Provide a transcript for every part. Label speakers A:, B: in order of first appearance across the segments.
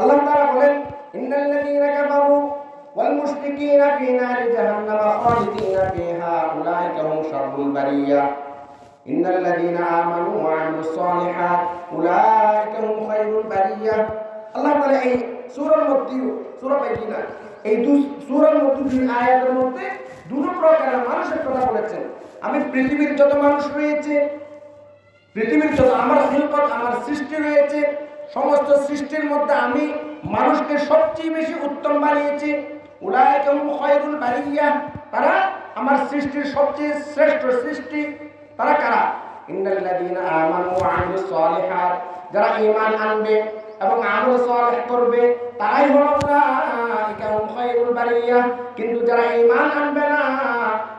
A: আল্লাহ তাআলা বলেন, ইন্নাল্লাযীনা কাফারু ওয়াল মুশরিকিনা ফি নারি জাহান্নাম খালিদিনা ফিহা উলাইকা হুম শাররুল বারিয়া। ইন্নাল্লাযীনা আমানু ওয়া আমিলুস সালিহাত উলাইকা হুম খায়রুল বারিয়া। আল্লাহ তাআলা এই সূরার মধ্যে, সূরা এই দু সূরার মধ্যে, দুই আয়াতের মধ্যে দুটো প্রকারের মানুষের কথা বলেছেন। আমি পৃথিবীর যত মানুষ রয়েছে, পৃথিবীর যত, আমার খিলকত, আমার সৃষ্টি রয়েছে সমস্ত সৃষ্টির মধ্যে আমি মানুষকে সবচেয়ে বেশি উত্তম বানিয়েছি। তারা আমার সৃষ্টির সবচেয়ে শ্রেষ্ঠ সৃষ্টি। তারা কারা? যারা ঈমান আনবে এবং আমল সালেহ করবে, তারাই হলো উলাইকা খায়রুল বারিয়া। কিন্তু যারা ঈমান আনবে না,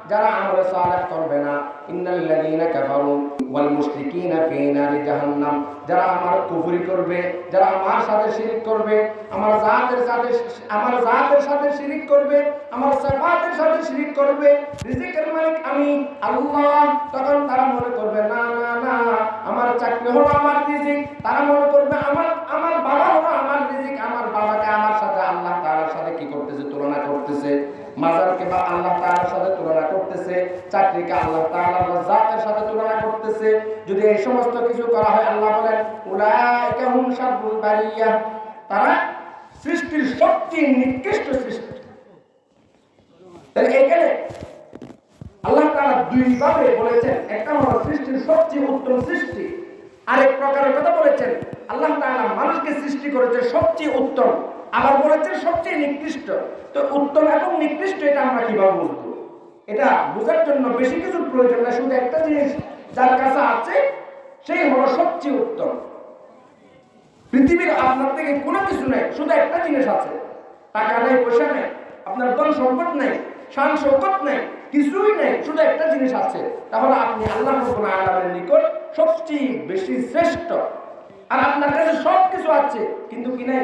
A: যারা আমল সালেহ করবে না, ইন্নাল্লাযীনা কাফারু ওয়াল মুশরিকিনা ফি নারি জাহান্নাম। যারা আমার কুফরি করবে, যারা আমার সাথে শিরিক করবে, আমার জাতের সাথে আমার জাতের সাথে শিরিক করবে, আমার সিফাতের সাথে শিরিক করবে, রিজিকের মালিক আমি আল্লাহ, তখন তারা মনে করবে হলো আমার রিজিক, তারা মনে করবে আমার আমার বাবা হলো আমার রিজিক, আমার বাবাকে আমার সাথে আল্লাহ তাআলার সাথে কি করতেছে? তুলনা করতেছে। মাজারকে বা আল্লাহ তাআলার সাথে তুলনা করতেছে। চাকরিকে আল্লাহ তাআলার জাতের সাথে তুলনা করতেছে। যদি এই সমস্ত কিছু করা হয়, আল্লাহ বলেন, উলাইকা হুম শাররুল বারিয়া। তারা সৃষ্টির সবচেয়ে নিকৃষ্ট সৃষ্টি। এখানে আল্লাহ তাআলা দুইভাবে বলেছেন, একটা হলো সৃষ্টির সবচেয়ে উত্তম সৃষ্টি আরেক প্রকারের কথা বলেছেন, আল্লাহ তাআলা মানুষকে সৃষ্টি করেছে সবচেয়ে উত্তম, আবার বলেছে সবচেয়ে নিকৃষ্ট। তো উত্তম এবং নিকৃষ্ট এটা আমরা কীভাবে বুঝব? এটা বোঝার জন্য বেশি কিছু প্রয়োজন না, শুধু একটা জিনিস যার কাছে আছে, সেই হলো সবচেয়ে উত্তম। পৃথিবীর আপনার থেকে কোনো কিছু নেই, শুধু একটা জিনিস আছে, টাকা নেই, পয়সা নেই, আপনার ধন সম্পদ নেই শান শৌকত নেই, কিছুই নেই, শুধু একটা জিনিস আছে। তাহলে আপনি আল্লাহ আলামিনের নিকট সবচেয়ে বেশি শ্রেষ্ঠ। আর আপনার কাছে সব কিছু আছে, কিন্তু কি নেই?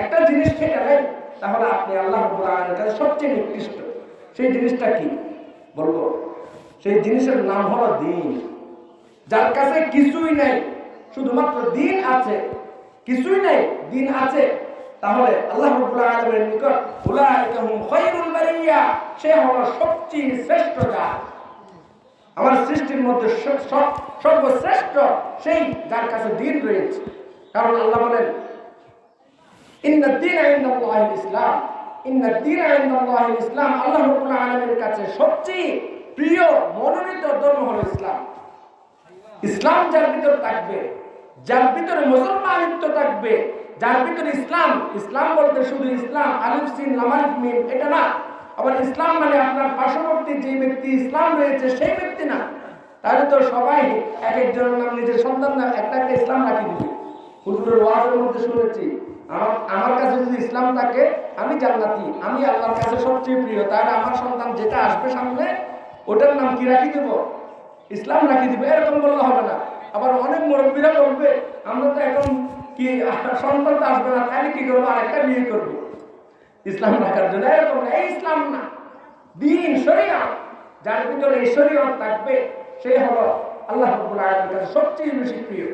A: একটা জিনিস সেটা নেই, তাহলে আপনি আল্লাহ আলামিনের কাছে সবচেয়ে নিকৃষ্ট। সেই জিনিসটা কি? বলব, সেই জিনিসের নাম হলো দিন। যার কাছে কিছুই নেই, শুধুমাত্র দিন আছে, কিছুই নেই, দিন আছে, তাহলে আল্লাহ রাব্বুল আলামিনের নিকট উলাইকা হুম সে হলো সবচেয়ে শ্রেষ্ঠ জাত। আমার সৃষ্টির মধ্যে সর্বশ্রেষ্ঠ সেই যার কাছে দিন রয়েছে। কারণ আল্লাহ বলেন ইসলাম। মনোনীত ধর্ম হলো ইসলাম। ইসলাম যার ভিতর থাকবে, যার ভিতরে মুসলমানিত্ব থাকবে, যার ভিতরে ইসলাম ইসলাম বলতে শুধু ইসলাম, আলিফ, সিন এটা না। আবার ইসলাম মানে আপনার পার্শ্ববর্তী যে ব্যক্তি ইসলাম রয়েছে সেই ব্যক্তি না। তাহলে তো সবাই এক একজনের নাম নিজের সন্তান না একটা একটা ইসলাম রাখি দিবে? হুজুরের ওয়াজের মধ্যে শুনেছি। আমার আমার কাছে যদি ইসলাম থাকে, আমি জান্নাতি, আমি আল্লাহর কাছে সবচেয়ে প্রিয়। তাহলে আমার সন্তান যেটা আসবে সামনে, ওটার নাম কি রাখি দেবো? ইসলাম রাখি দিবে, এরকম বললে হবে না। আবার অনেক মুরব্বীরা বলবে, আমরা তো এখন কি, সন্তান তো আসবে না, তাহলে কি করব? আরেকটা বিয়ে করব। ইসলাম রাখার জন্য? এরকম ইসলাম না। দিন, শরিয়া, যার ভিতরে এই শরীয়ত থাকবে সে হলো আল্লাহ সবচেয়ে বেশি প্রিয়।